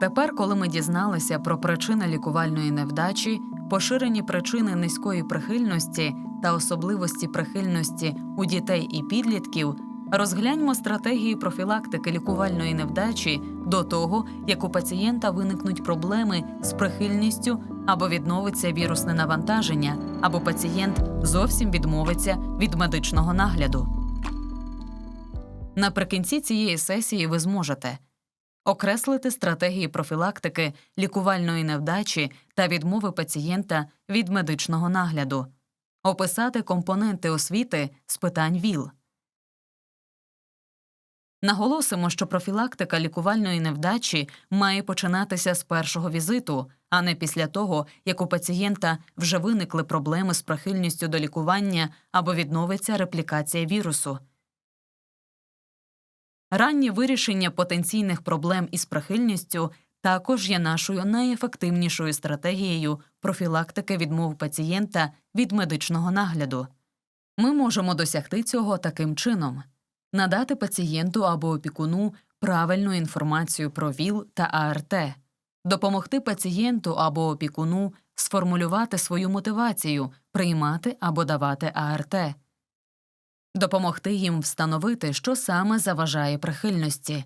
Тепер, коли ми дізналися про причини лікувальної невдачі, поширені причини низької прихильності та особливості прихильності у дітей і підлітків, розгляньмо стратегії профілактики лікувальної невдачі до того, як у пацієнта виникнуть проблеми з прихильністю або відновиться вірусне навантаження, або пацієнт зовсім відмовиться від медичного нагляду. Наприкінці цієї сесії ви зможете окреслити стратегії профілактики лікувальної невдачі та відмови пацієнта від медичного нагляду, описати компоненти освіти з питань ВІЛ. Наголосимо, що профілактика лікувальної невдачі має починатися з першого візиту, а не після того, як у пацієнта вже виникли проблеми з прихильністю до лікування або відновиться реплікація вірусу. Раннє вирішення потенційних проблем із прихильністю також є нашою найефективнішою стратегією профілактики відмов пацієнта від медичного нагляду. Ми можемо досягти цього таким чином. Надати пацієнту або опікуну правильну інформацію про ВІЛ та АРТ, допомогти пацієнту або опікуну сформулювати свою мотивацію приймати або давати АРТ допомогти їм встановити, що саме заважає прихильності,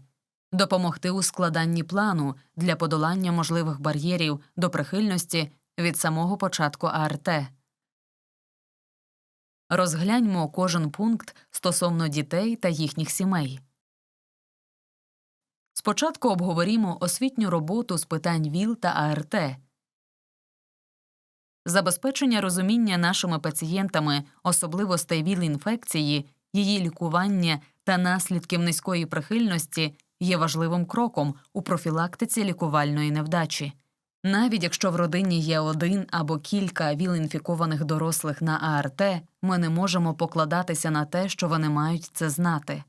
допомогти у складанні плану для подолання можливих бар'єрів до прихильності від самого початку АРТ. Розгляньмо кожен пункт стосовно дітей та їхніх сімей. Спочатку обговорімо освітню роботу з питань ВІЛ та АРТ. Забезпечення розуміння нашими пацієнтами особливостей ВІЛ-інфекції, її лікування та наслідків низької прихильності є важливим кроком у профілактиці лікувальної невдачі. Навіть якщо в родині є один або кілька ВІЛ-інфікованих дорослих на АРТ, ми не можемо покладатися на те, що вони мають це знати.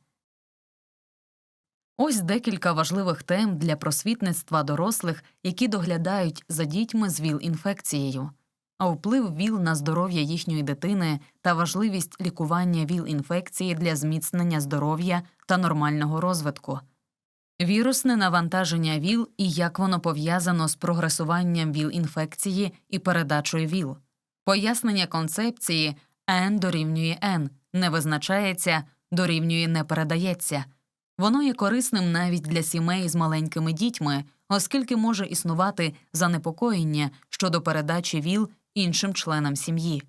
Ось декілька важливих тем для просвітництва дорослих, які доглядають за дітьми з ВІЛ-інфекцією вплив ВІЛ на здоров'я їхньої дитини та важливість лікування ВІЛ-інфекції для зміцнення здоров'я та нормального розвитку, вірусне навантаження ВІЛ і як воно пов'язано з прогресуванням ВІЛ-інфекції і передачою ВІЛ, пояснення концепції N дорівнює N не визначається, дорівнює не передається. Воно є корисним навіть для сімей з маленькими дітьми, оскільки може існувати занепокоєння щодо передачі ВІЛ іншим членам сім'ї.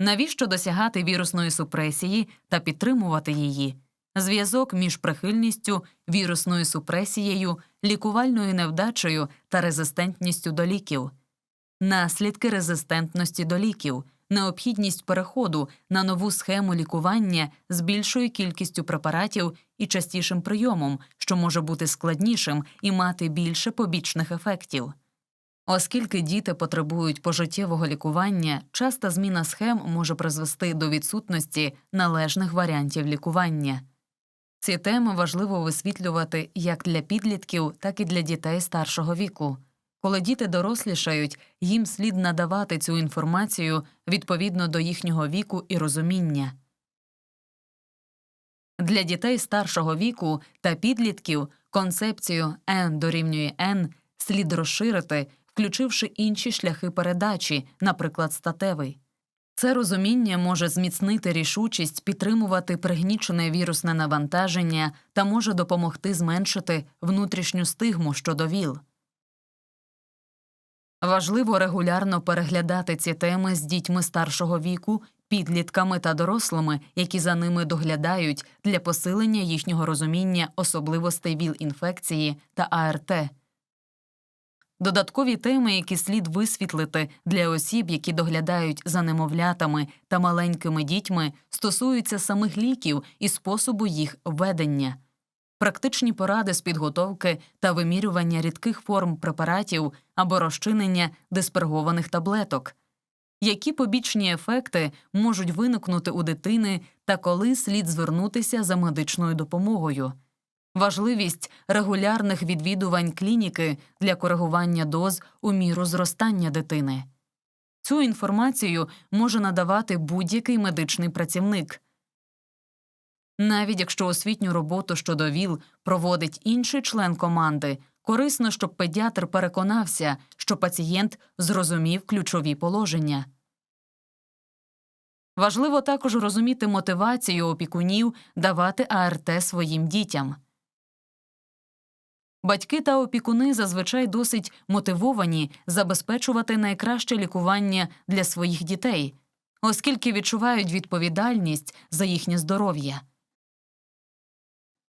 Навіщо досягати вірусної супресії та підтримувати її? Зв'язок між прихильністю, вірусною супресією, лікувальною невдачею та резистентністю до ліків, наслідки резистентності до ліків, необхідність переходу на нову схему лікування з більшою кількістю препаратів і частішим прийомом, що може бути складнішим і мати більше побічних ефектів. Оскільки діти потребують пожиттєвого лікування, часта зміна схем може призвести до відсутності належних варіантів лікування. Ці теми важливо висвітлювати як для підлітків, так і для дітей старшого віку. Коли діти дорослішають, їм слід надавати цю інформацію відповідно до їхнього віку і розуміння. Для дітей старшого віку та підлітків концепцію N дорівнює N слід розширити включивши інші шляхи передачі, наприклад, статевий. Це розуміння може зміцнити рішучість підтримувати пригнічене вірусне навантаження та може допомогти зменшити внутрішню стигму щодо ВІЛ. Важливо регулярно переглядати ці теми з дітьми старшого віку, підлітками та дорослими, які за ними доглядають для посилення їхнього розуміння особливостей ВІЛ-інфекції та АРТ. Додаткові теми, які слід висвітлити для осіб, які доглядають за немовлятами та маленькими дітьми, стосуються самих ліків і способу їх введення, практичні поради з підготовки та вимірювання рідких форм препаратів або розчинення диспергованих таблеток, які побічні ефекти можуть виникнути у дитини та коли слід звернутися за медичною допомогою важливість регулярних відвідувань клініки для коригування доз у міру зростання дитини. Цю інформацію може надавати будь-який медичний працівник. Навіть якщо освітню роботу щодо ВІЛ проводить інший член команди, корисно, щоб педіатр переконався, що пацієнт зрозумів ключові положення. Важливо також розуміти мотивацію опікунів давати АРТ своїм дітям. Батьки та опікуни зазвичай досить мотивовані забезпечувати найкраще лікування для своїх дітей, оскільки відчувають відповідальність за їхнє здоров'я.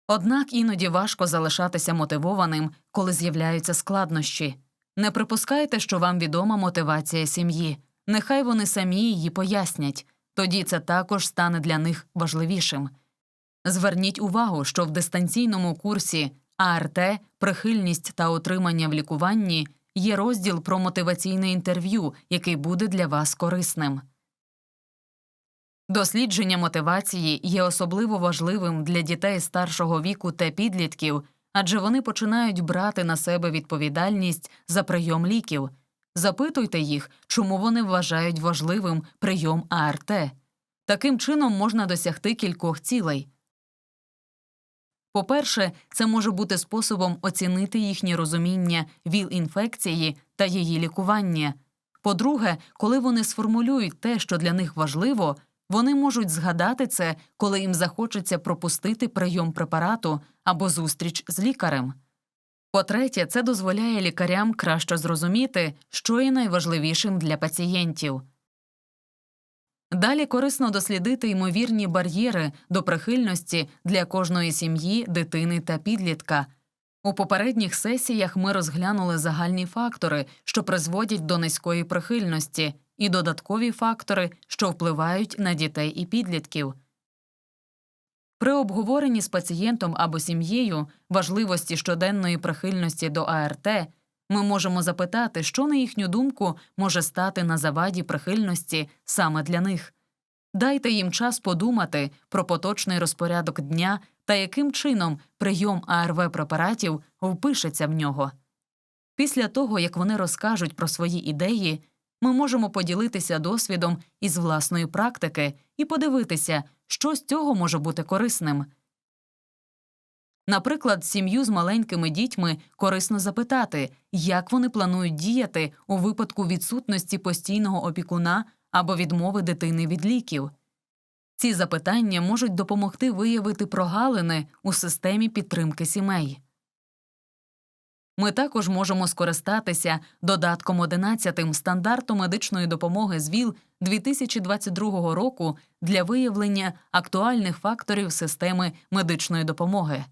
Однак іноді важко залишатися мотивованим, коли з'являються складнощі. Не припускайте, що вам відома мотивація сім'ї. Нехай вони самі її пояснять, тоді це також стане для них важливішим. Зверніть увагу, що в дистанційному курсі АРТ, прихильність та утримання в лікуванні є розділ про мотиваційне інтерв'ю, який буде для вас корисним. Дослідження мотивації є особливо важливим для дітей старшого віку та підлітків, адже вони починають брати на себе відповідальність за прийом ліків. Запитуйте їх, чому вони вважають важливим прийом АРТ. Таким чином можна досягти кількох цілей. По-перше, це може бути способом оцінити їхнє розуміння ВІЛ-інфекції та її лікування. По-друге, коли вони сформулюють те, що для них важливо, вони можуть згадати це, коли їм захочеться пропустити прийом препарату або зустріч з лікарем. По-третє, це дозволяє лікарям краще зрозуміти, що є найважливішим для пацієнтів. Далі корисно дослідити ймовірні бар'єри до прихильності для кожної сім'ї, дитини та підлітка. У попередніх сесіях ми розглянули загальні фактори, що призводять до низької прихильності, і додаткові фактори, що впливають на дітей і підлітків. При обговоренні з пацієнтом або сім'єю важливості щоденної прихильності до АРТ ми можемо запитати, що, на їхню думку, може стати на заваді прихильності саме для них. Дайте їм час подумати про поточний розпорядок дня та яким чином прийом АРВ препаратів впишеться в нього. Після того, як вони розкажуть про свої ідеї, ми можемо поділитися досвідом із власної практики і подивитися, що з цього може бути корисним. Наприклад, сім'ю з маленькими дітьми корисно запитати, як вони планують діяти у випадку відсутності постійного опікуна або відмови дитини від ліків. Ці запитання можуть допомогти виявити прогалини у системі підтримки сімей. Ми також можемо скористатися додатком 11 стандарту медичної допомоги з ВІЛ 2022 року для виявлення актуальних факторів системи медичної допомоги.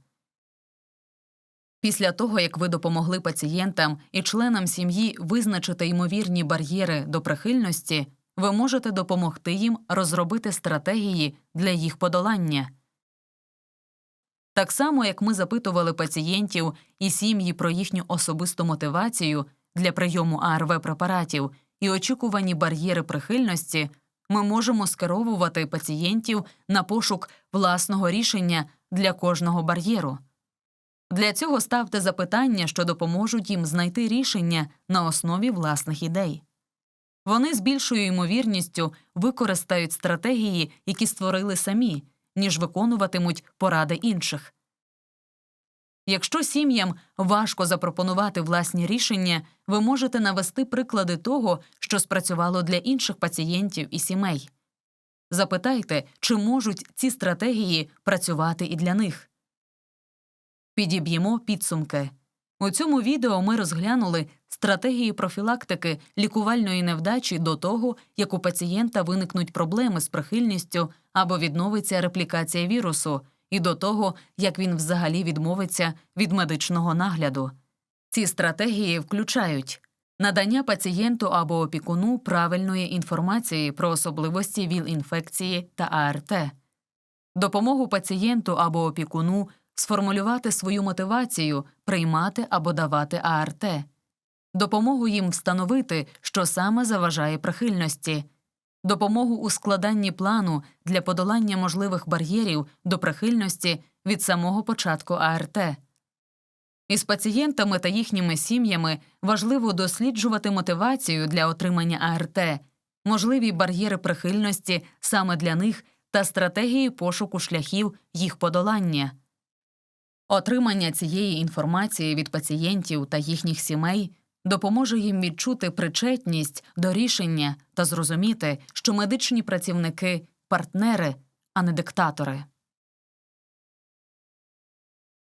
Після того, як ви допомогли пацієнтам і членам сім'ї визначити ймовірні бар'єри до прихильності, ви можете допомогти їм розробити стратегії для їх подолання. Так само, як ми запитували пацієнтів і сім'ї про їхню особисту мотивацію для прийому АРВ препаратів і очікувані бар'єри прихильності, ми можемо скеровувати пацієнтів на пошук власного рішення для кожного бар'єру. Для цього ставте запитання, що допоможуть їм знайти рішення на основі власних ідей. Вони з більшою ймовірністю використають стратегії, які створили самі, ніж виконуватимуть поради інших. Якщо сім'ям важко запропонувати власні рішення, ви можете навести приклади того, що спрацювало для інших пацієнтів і сімей. Запитайте, чи можуть ці стратегії працювати і для них. Підіб'ємо підсумки. У цьому відео ми розглянули стратегії профілактики лікувальної невдачі до того, як у пацієнта виникнуть проблеми з прихильністю або відновиться реплікація вірусу, і до того, як він взагалі відмовиться від медичного нагляду. Ці стратегії включають надання пацієнту або опікуну правильної інформації про особливості ВІЛ-інфекції та АРТ, допомогу пацієнту або опікуну сформулювати свою мотивацію приймати або давати АРТ, допомогу їм встановити, що саме заважає прихильності, допомогу у складанні плану для подолання можливих бар'єрів до прихильності від самого початку АРТ. Із пацієнтами та їхніми сім'ями важливо досліджувати мотивацію для отримання АРТ, можливі бар'єри прихильності саме для них та стратегії пошуку шляхів їх подолання. Отримання цієї інформації від пацієнтів та їхніх сімей допоможе їм відчути причетність до рішення та зрозуміти, що медичні працівники партнери, а не диктатори.